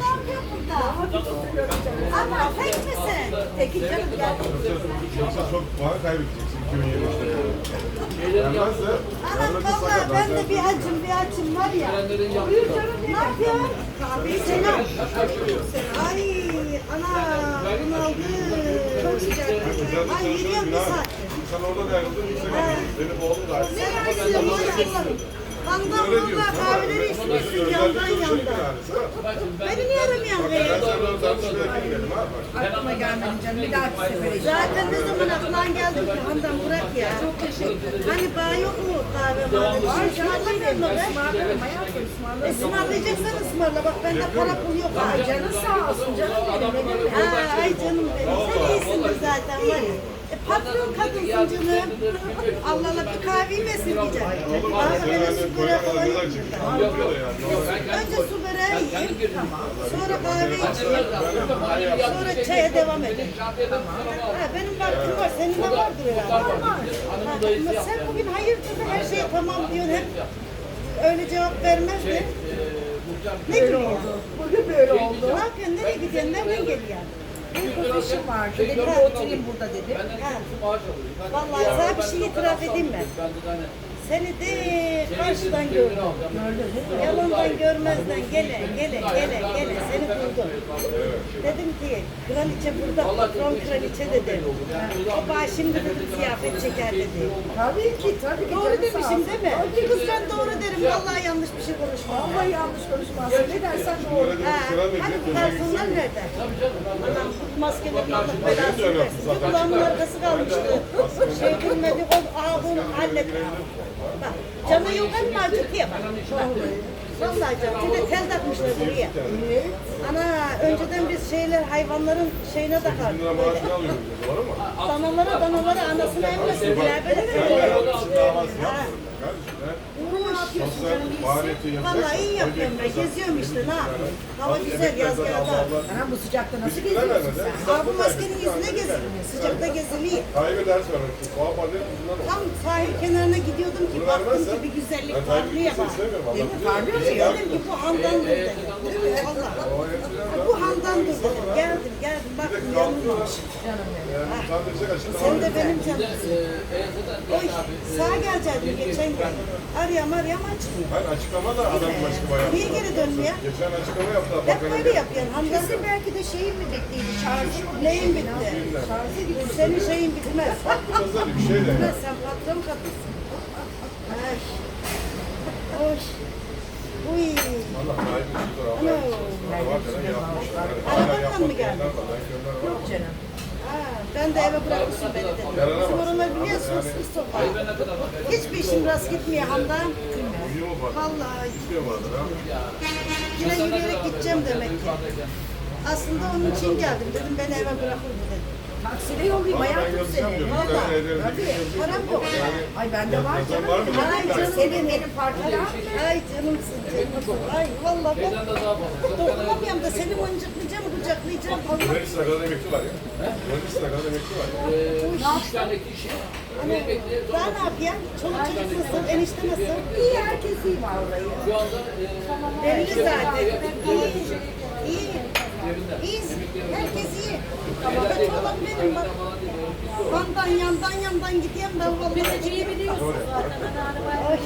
Ne yapıyorsun burada? Ama tek misin? Tekin canım gel. Yoksa çok puan kaybedeceksin 2023'te. Gelmezse devletin valla sakat. ben de bir açım bir açım var ya. Buyur canım ne yapıyorsun? Kahveyi selam. Ay ana bunaldı. Çok sıcak. Ay yürüyorum bir saat. Sen oradan ayrıldın, sene benim oğlum da ayrıldı. Ne Öyle valla diyorsun. kahveleri içmişsin Beni niye aramıyorsun Ben be? Aklıma gelmedi canım. Bir dahaki sefere Zaten ne zaman aklına geldi ki Handan bırak ya. Çok teşekkür ederim. Hani bağ yok mu kahve madem? Var ısmarlarım. Ismarlayacaksan ısmarla. Bak bende para pul yok. Ay canın sağ olsun canım benim. Ay canım benim. Sen iyisindir zaten var ya. Patron kadınsın canım. Allah Allah bir kahveyi mi esirgeyeceksin? Oğlum Bana böyle su böreği falan. Önce su böreği yiyeyim. Sonra kahve içeyim. Sonra çaya devam edeyim. Ha, benim vaktim var. Senin de vardır herhalde. Ama sen bugün hayırdır her şey tamam diyorsun. Hep öyle cevap vermezdin. Ne gülüyorsun? Bugün böyle oldu. Ne yapıyorsun? Nereye gidiyorsun? Nereden geliyorsun? Bir kız işim vardı. Dedim oturayım burada dedim. Ha. Vallahi sana bir şey itiraf edeyim mi? Seni de karşıdan gördüm. Yalandan görmezden gele gele gele gele seni buldum. Dedim ki kraliçe burada patron kraliçe dedim. O bana şimdi dedim ziyafet çeker dedi. Tabii ki tabii ki. Doğru demişim değil mi? Kız ben doğru derim. Vallahi yanlış bir şey konuşmam. Vallahi yanlış konuşmazsın. Ne dersen doğru. Ha, hani personel nerede? Anam bu maskeleri Allah belasını versin. Bir kulağımın arkası kalmıştı. Şey bilmedi, o aha bunu halletti. Bak, canı yok ama acıtıyor bak. Vallahi canım, bir de tel takmışlar buraya. Ana, önceden biz şeyler, hayvanların şeyine takardık böyle. Danalara danalara anasını emmesin diye böyle Ha. Sosyal faaliyeti yapacaksın. Vallahi iyi yapıyorum ben, geziyorum işte ne yapayım. Hava güzel, yaz geldi. Anam bu sıcakta nasıl geziyorsun sen? Aa, bu maskenin yüzüne gezilmiyor, sıcakta geziliyor. Tayyip'e ders vermek. Kuva oldu. Tam sahil kenarına gidiyordum ki baktım ki bir güzellik parlıyor bak. Değil mi? Parlıyor mu? Dedim ki bu handandır dedim. Allah. O eskiden de- Bu handandır dedim. Geldim geldim baktım yanılmamış. Canım benim. Sen de benim canımsın. Oy sağa gelecektim geçen gün. Arayam arayam açmıyor. Hayır açıklama da adam başka bayağı. Niye geri dönmüyor? Geçen açıklama yaptı. Hep böyle yapıyorsun. Kesin belki de şeyin mi bittiydi? Şarjı neyin bitti? Şarjı gibi. Senin şeyin bitmez. Özel bir şey de. Bitmez Arabanla mı var. Yok canım. Ha, ben de eve bırakmışım beni dedim. Bizim oralar biliyorsunuz sokağı. Hiçbir işim rast gitmiyor adam? Vallahi yine yürüyerek gideceğim demek ki. Aslında onun için geldim. Dedim beni eve bırakır mı dedim. Taksiyle yollayayım ben hayatım seni. ederim. Tabii, param yok. Ay bende var canım. var mı? Ay canım senin benim farkında. Ay canımsın canımsın. Ay vallahi ben dokunamıyorum da seni mıncıklayacağım, kucaklayacağım. Allah Yunanistan kadar emekli var ya. Yunanistan kadar emekli var ya. Hani daha ne yapayım? Çoluk çocuk nasıl? Enişte nasıl? İyi herkes iyi vallahi. Belli zaten. İyi. İyi. İyi. Herkes iyi. Benim bak. Yandan yandan yandan gidiyorum ben vallahi. biliyorsun zaten. Ben arabaya